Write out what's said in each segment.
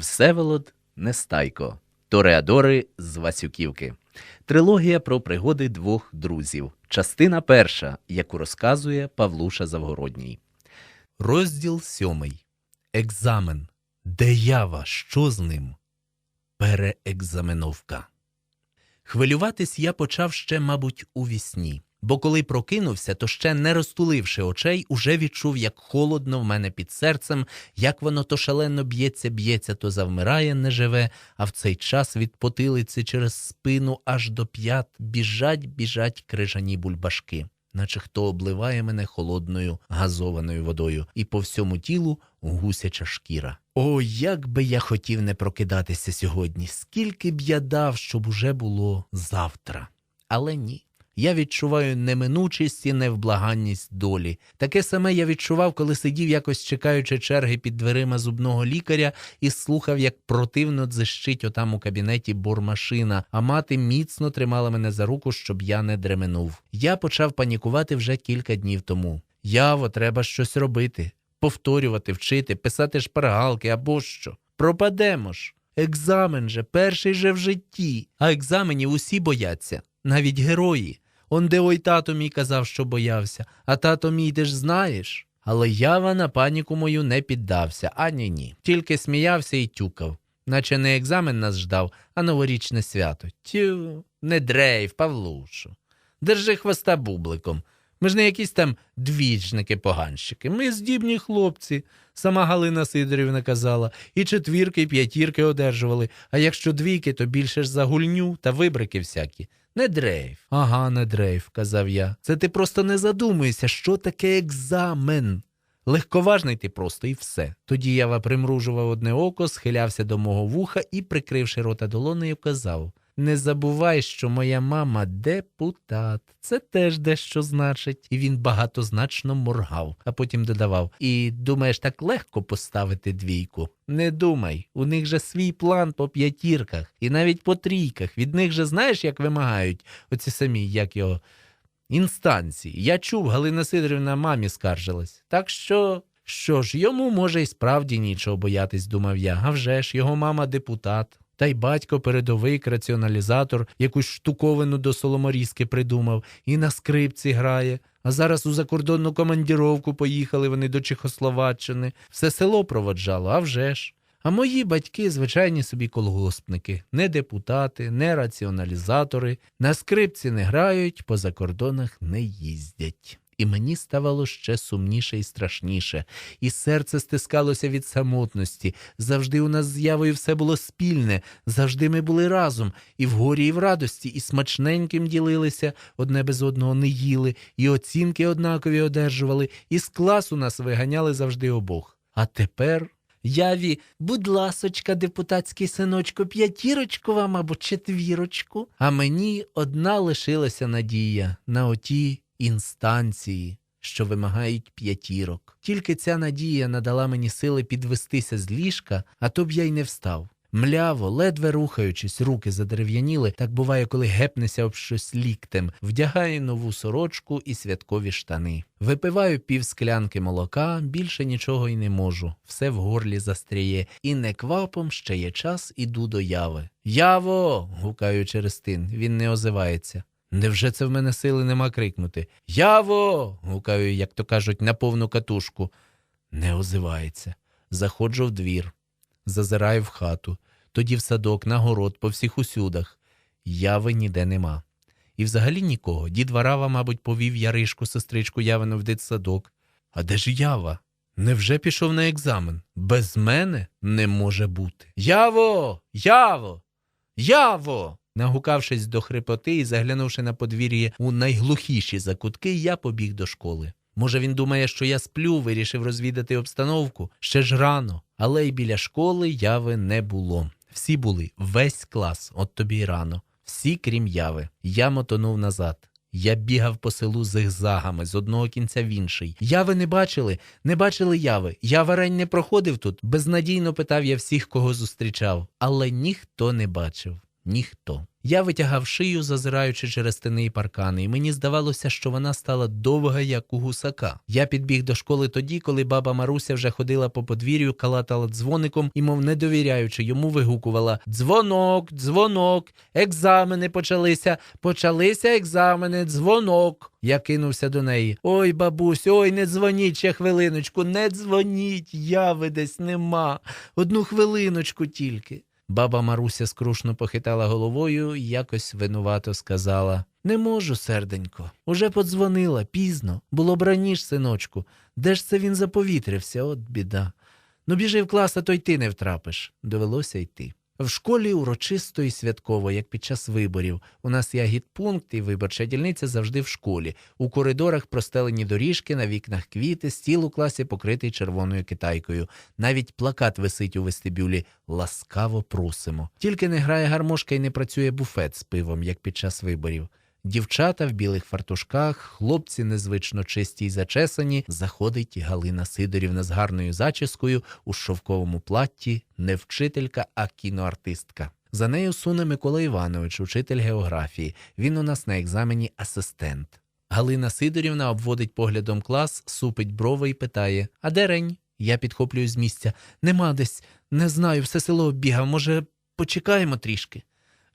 Всеволод Нестайко. Тореадори з Васюківки. Трилогія про пригоди двох друзів. Частина перша, яку розказує Павлуша Завгородній. Розділ сьомий. Екзамен. Деява, що з ним? Переекзаменовка. Хвилюватись я почав ще, мабуть, у вісні. Бо коли прокинувся, то ще не розтуливши очей, уже відчув, як холодно в мене під серцем, як воно то шалено б'ється, б'ється, то завмирає, не живе, а в цей час від потилиці через спину аж до п'ят біжать, біжать крижані бульбашки, наче хто обливає мене холодною газованою водою, і по всьому тілу гусяча шкіра. О, як би я хотів не прокидатися сьогодні, скільки б я дав, щоб уже було завтра. Але ні. Я відчуваю неминучість і невблаганність долі. Таке саме я відчував, коли сидів якось чекаючи черги під дверима зубного лікаря і слухав, як противно дзищить отам у кабінеті бормашина, а мати міцно тримала мене за руку, щоб я не дременув. Я почав панікувати вже кілька днів тому. Яво, треба щось робити, повторювати, вчити, писати шпаргалки або що. Пропадемо ж. Екзамен же, перший же в житті. А екзаменів усі бояться, навіть герої. Он де ой тато мій казав, що боявся, а тато мій ти ж знаєш. Але ява на паніку мою не піддався, ані ні. Тільки сміявся і тюкав, наче не екзамен нас ждав, а новорічне свято. Тю, не дрейф, Павлушу. Держи хвоста бубликом. Ми ж не якісь там двічники-поганщики. Ми здібні хлопці, сама Галина Сидорівна казала, і четвірки, і п'ятірки одержували, а якщо двійки, то більше ж за гульню та вибрики всякі. Не дрейф. Ага, не дрейф, казав я. Це ти просто не задумуєшся, що таке екзамен. Легковажний ти просто і все. Тоді я примружував одне око, схилявся до мого вуха і, прикривши рота долонею, казав не забувай, що моя мама депутат. Це теж дещо значить. І він багатозначно моргав, а потім додавав: І думаєш, так легко поставити двійку? Не думай, у них же свій план по п'ятірках і навіть по трійках. Від них же знаєш, як вимагають оці самі, як його інстанції. Я чув, Галина Сидорівна мамі скаржилась. Так що. Що ж, йому може й справді нічого боятись, думав я. А вже ж, його мама депутат. Та й батько передовий раціоналізатор, якусь штуковину до соломорізки придумав, і на скрипці грає. А зараз у закордонну командіровку поїхали вони до Чехословаччини. Все село проводжало, а вже ж. А мої батьки звичайні собі колгоспники, не депутати, не раціоналізатори, на скрипці не грають, по закордонах не їздять. І мені ставало ще сумніше і страшніше, і серце стискалося від самотності. Завжди у нас з явою все було спільне, завжди ми були разом, і в горі, і в радості, і смачненьким ділилися, одне без одного не їли, і оцінки однакові одержували, і з класу нас виганяли завжди обох. А тепер. Яві, будь ласочка, депутатський синочку, п'ятірочку вам або четвірочку. А мені одна лишилася надія на оті інстанції, що вимагають п'ятірок. Тільки ця надія надала мені сили підвестися з ліжка, а то б я й не встав. Мляво, ледве рухаючись, руки задерев'яніли, так буває, коли гепнеся об щось ліктем, вдягаю нову сорочку і святкові штани. Випиваю пів склянки молока, більше нічого й не можу, все в горлі застряє, і неквапом ще є час іду до яви. Яво. гукаю через тин, він не озивається. Невже це в мене сили нема крикнути? Яво. гукаю, як то кажуть, на повну катушку. Не озивається. Заходжу в двір, зазираю в хату, тоді в садок, на город, по всіх усюдах. Яви ніде нема. І взагалі нікого. Дід Варава, мабуть, повів Яришку, сестричку Явину в дитсадок. А де ж ява? Невже пішов на екзамен? Без мене не може бути. Яво! Яво! Яво! Нагукавшись до хрипоти і заглянувши на подвір'я у найглухіші закутки, я побіг до школи. Може, він думає, що я сплю, вирішив розвідати обстановку. Ще ж рано, але й біля школи яви не було. Всі були, весь клас, от тобі й рано. Всі, крім яви. Я мотонув назад. Я бігав по селу зигзагами з одного кінця в інший. Яви не бачили, не бачили яви. Я варень не проходив тут. Безнадійно питав я всіх, кого зустрічав, але ніхто не бачив. Ніхто. Я витягав шию, зазираючи через стіни і паркани, і мені здавалося, що вона стала довга, як у гусака. Я підбіг до школи тоді, коли баба Маруся вже ходила по подвір'ю, калатала дзвоником і, мов не довіряючи йому, вигукувала Дзвонок, дзвонок, екзамени почалися, почалися екзамени, дзвонок. Я кинувся до неї. Ой, бабусь, ой, не дзвоніть ще хвилиночку, не дзвоніть, яви десь нема. Одну хвилиночку тільки. Баба Маруся скрушно похитала головою і якось винувато сказала Не можу, серденько. Уже подзвонила, пізно. Було б раніш, синочку. Де ж це він заповітрився, от біда. Ну, біжи в клас, а то й ти не втрапиш. Довелося йти. В школі урочисто і святково, як під час виборів. У нас є агітпункт і виборча дільниця завжди в школі. У коридорах простелені доріжки, на вікнах квіти, стіл у класі покритий червоною китайкою. Навіть плакат висить у вестибюлі Ласкаво просимо. Тільки не грає гармошка і не працює буфет з пивом, як під час виборів. Дівчата в білих фартушках, хлопці незвично чисті й зачесані, заходить Галина Сидорівна з гарною зачіскою у шовковому платті, не вчителька, а кіноартистка. За нею суне Микола Іванович, учитель географії. Він у нас на екзамені асистент. Галина Сидорівна обводить поглядом клас, супить брови і питає: А де рень? Я підхоплюю з місця. Нема десь, не знаю, все село оббігав. Може, почекаємо трішки.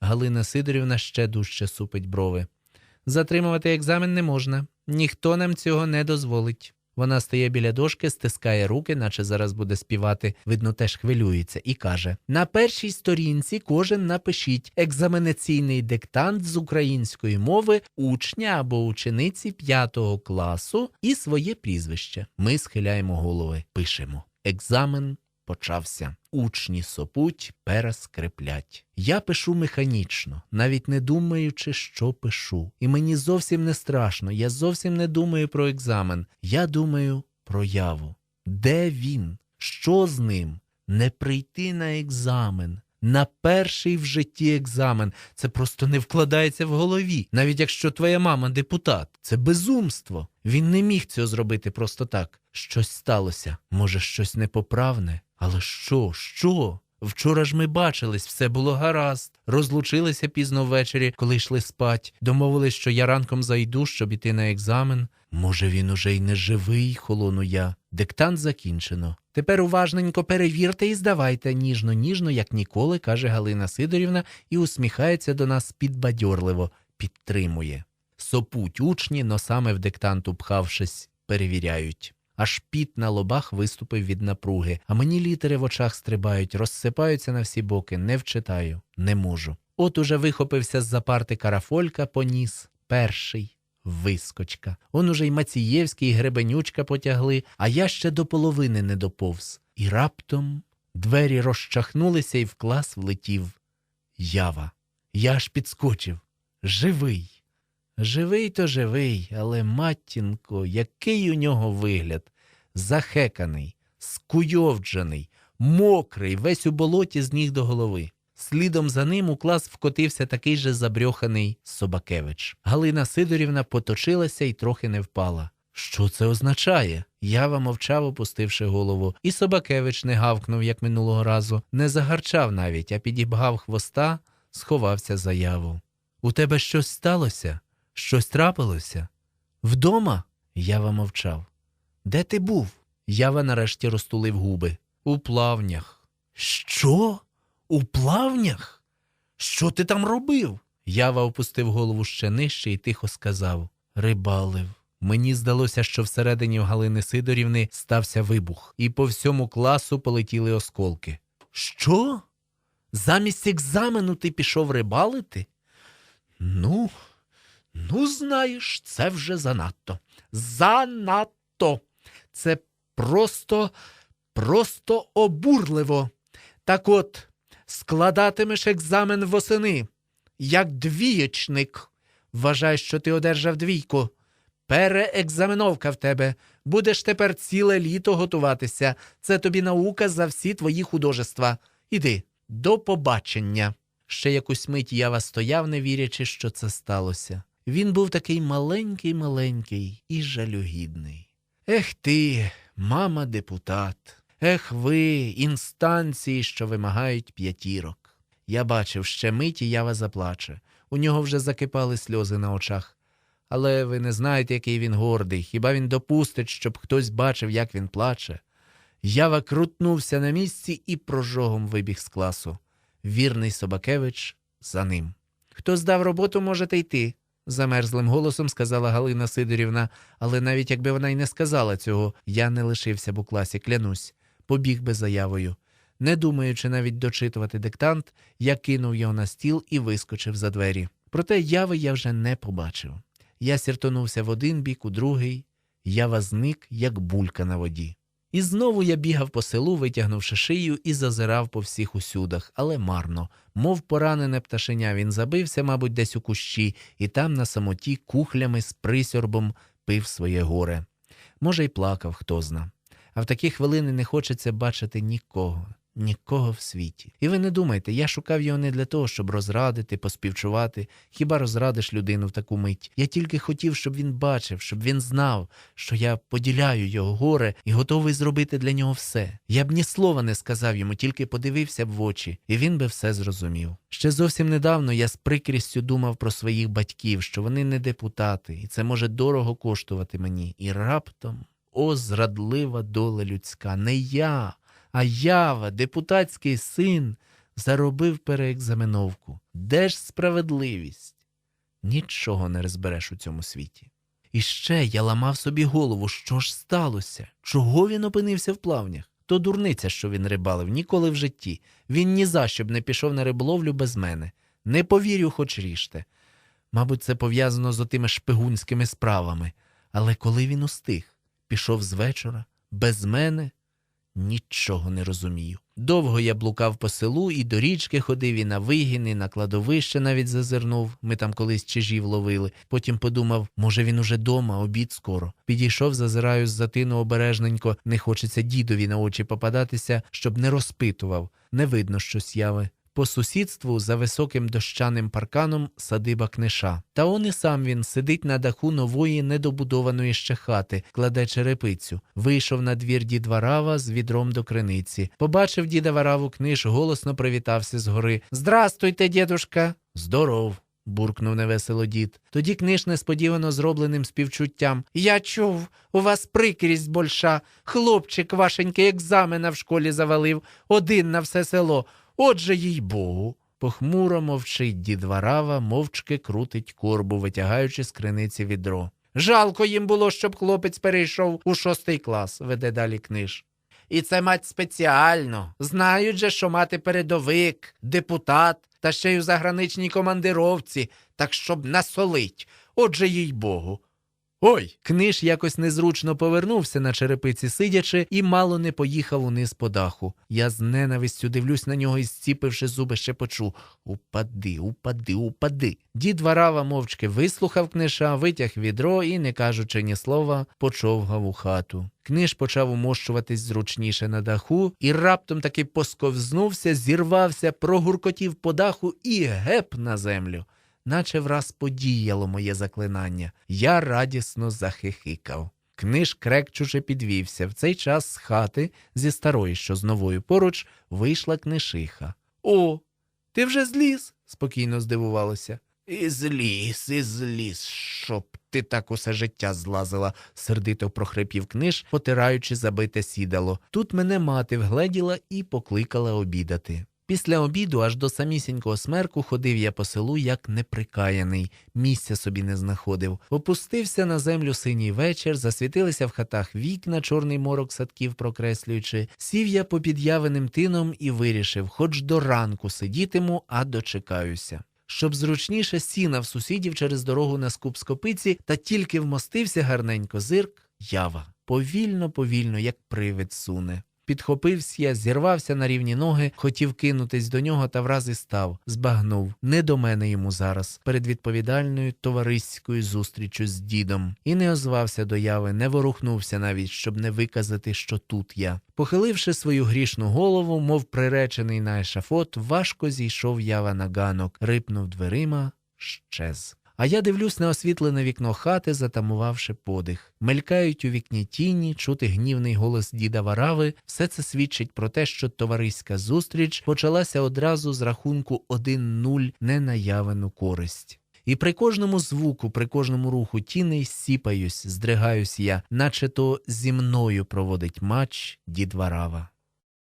Галина Сидорівна ще дужче супить брови. Затримувати екзамен не можна. Ніхто нам цього не дозволить. Вона стає біля дошки, стискає руки, наче зараз буде співати, видно, теж хвилюється, і каже: На першій сторінці кожен напишіть екзаменаційний диктант з української мови учня або учениці п'ятого класу і своє прізвище. Ми схиляємо голови, пишемо. Екзамен почався. Учні сопуть, перескреплять. Я пишу механічно, навіть не думаючи, що пишу. І мені зовсім не страшно, я зовсім не думаю про екзамен. Я думаю про яву. Де він? Що з ним? Не прийти на екзамен. На перший в житті екзамен це просто не вкладається в голові. Навіть якщо твоя мама депутат, це безумство. Він не міг цього зробити просто так. Щось сталося, може, щось непоправне. Але що, що? Вчора ж ми бачились, все було гаразд. Розлучилися пізно ввечері, коли йшли спать. Домовились, що я ранком зайду, щоб іти на екзамен. Може, він уже й не живий, холону я. Диктант закінчено. Тепер уважненько перевірте і здавайте ніжно, ніжно, як ніколи, каже Галина Сидорівна, і усміхається до нас підбадьорливо, підтримує. Сопуть учні, носами в диктант упхавшись, перевіряють. Аж піт на лобах виступив від напруги, а мені літери в очах стрибають, розсипаються на всі боки, не вчитаю, не можу. От уже вихопився з-за парти карафолька, поніс, перший. Вискочка. Он уже й Мацієвський, і Гребенючка потягли, а я ще до половини не доповз. І раптом двері розчахнулися, і в клас влетів. Ява. Я аж підскочив. Живий. Живий то живий, але матінко, який у нього вигляд. Захеканий, скуйовджений, мокрий, весь у болоті з ніг до голови. Слідом за ним у клас вкотився такий же забрьоханий Собакевич. Галина Сидорівна поточилася і трохи не впала. Що це означає? Ява мовчав, опустивши голову, і Собакевич не гавкнув, як минулого разу, не загарчав навіть, а підібгав хвоста, сховався за яву. У тебе щось сталося? Щось трапилося? Вдома? Ява мовчав. Де ти був? Ява нарешті розтулив губи. У плавнях. Що? У плавнях? Що ти там робив? Ява опустив голову ще нижче і тихо сказав Рибалив. Мені здалося, що всередині Галини Сидорівни стався вибух, і по всьому класу полетіли осколки. Що? Замість екзамену ти пішов рибалити? Ну, ну, знаєш, це вже занадто. Занадто. Це просто, просто обурливо. Так от, складатимеш екзамен восени, як двієчник. Вважай, що ти одержав двійку. Переекзаменовка в тебе. Будеш тепер ціле літо готуватися. Це тобі наука за всі твої художества. Іди, до побачення. Ще якусь мить Ява стояв, не вірячи, що це сталося. Він був такий маленький, маленький і жалюгідний. Ех ти, мама депутат, ех ви, інстанції, що вимагають п'ятірок. Я бачив, ще миті ява заплаче. У нього вже закипали сльози на очах. Але ви не знаєте, який він гордий. Хіба він допустить, щоб хтось бачив, як він плаче? Ява крутнувся на місці і прожогом вибіг з класу. Вірний Собакевич за ним. Хто здав роботу, можете йти, замерзлим голосом сказала Галина Сидорівна, але навіть якби вона й не сказала цього, я не лишився б у класі, клянусь, побіг би заявою. Не думаючи навіть дочитувати диктант, я кинув його на стіл і вискочив за двері. Проте яви я вже не побачив. Я сіртонувся в один бік, у другий, ява зник, як булька на воді. І знову я бігав по селу, витягнувши шию, і зазирав по всіх усюдах, але марно. Мов поранене пташеня, він забився, мабуть, десь у кущі, і там на самоті кухлями з присьорбом пив своє горе. Може, й плакав, хто зна. А в такі хвилини не хочеться бачити нікого, нікого в світі. І ви не думайте, я шукав його не для того, щоб розрадити, поспівчувати. Хіба розрадиш людину в таку мить? Я тільки хотів, щоб він бачив, щоб він знав, що я поділяю його горе і готовий зробити для нього все. Я б ні слова не сказав йому, тільки подивився б в очі, і він би все зрозумів. Ще зовсім недавно я з прикрістю думав про своїх батьків, що вони не депутати, і це може дорого коштувати мені. І раптом, о, зрадлива доля людська, не я, а ява, депутатський син, заробив переекзаменовку. Де ж справедливість? Нічого не розбереш у цьому світі. І ще я ламав собі голову, що ж сталося? Чого він опинився в плавнях? То дурниця, що він рибалив, ніколи в житті. Він ні за що б не пішов на риболовлю без мене. Не повірю, хоч ріжте. Мабуть, це пов'язано з отими шпигунськими справами. Але коли він устиг, пішов з вечора, без мене, нічого не розумію. Довго я блукав по селу і до річки ходив, і на вигін, і на кладовище навіть зазирнув. Ми там колись чижів ловили. Потім подумав, може він уже дома, обід скоро. Підійшов, зазираю з затину обережненько, не хочеться дідові на очі попадатися, щоб не розпитував. Не видно щось яви. По сусідству за високим дощаним парканом садиба книша. Та он і сам він сидить на даху нової недобудованої ще хати, кладе черепицю. Вийшов на двір дід Варава з відром до криниці. Побачив діда Вараву книж, голосно привітався згори. Здрастуйте, дідушка. Здоров. буркнув невесело дід. Тоді книж несподівано зробленим співчуттям. Я чув, у вас прикрість больша. Хлопчик вашенький екзамена в школі завалив, один на все село. Отже, їй богу. Похмуро мовчить дід Варава, мовчки крутить корбу, витягаючи з криниці відро. Жалко їм було, щоб хлопець перейшов у шостий клас, веде далі книж. І це мать спеціально. Знають же, що мати передовик, депутат та ще й у заграничній командировці, так щоб насолить. Отже, їй богу. Ой! Книж якось незручно повернувся на черепиці сидячи і мало не поїхав униз по даху. Я з ненавистю дивлюсь на нього і зціпивши зуби, ще почув Упади, упади, упади. Дід Варава мовчки вислухав книша, витяг відро і, не кажучи ні слова, почовгав у хату. Книж почав умощуватись зручніше на даху і раптом таки посковзнувся, зірвався, прогуркотів по даху і геп на землю наче враз подіяло моє заклинання. Я радісно захихикав. Книж крекчуче підвівся. В цей час з хати зі старої, що з новою поруч, вийшла книшиха. О, ти вже зліз? спокійно здивувалося. І зліз, і зліз, щоб ти так усе життя злазила, сердито прохрипів книж, потираючи забите сідало. Тут мене мати вгледіла і покликала обідати. Після обіду аж до самісінького смерку ходив я по селу як неприкаяний, місця собі не знаходив. Опустився на землю синій вечір, засвітилися в хатах вікна, чорний морок садків прокреслюючи. Сів я попід явеним тином і вирішив, хоч до ранку сидітиму, а дочекаюся. Щоб зручніше сіна в сусідів через дорогу на скуп скопиці, та тільки вмостився гарненько зирк, ява. Повільно, повільно, як привид суне. Підхопився я, зірвався на рівні ноги, хотів кинутись до нього та враз і став, збагнув не до мене йому зараз, перед відповідальною товариською зустрічю з дідом, і не озвався до яви, не ворухнувся навіть, щоб не виказати, що тут я. Похиливши свою грішну голову, мов приречений на ешафот, важко зійшов ява на ганок, рипнув дверима, щез. А я дивлюсь на освітлене вікно хати, затамувавши подих. Мелькають у вікні тіні, чути гнівний голос діда Варави. Все це свідчить про те, що товариська зустріч почалася одразу з рахунку 1-0 не на явену користь. І при кожному звуку, при кожному руху тіней сіпаюсь, здригаюсь я, наче то зі мною проводить матч дід Варава.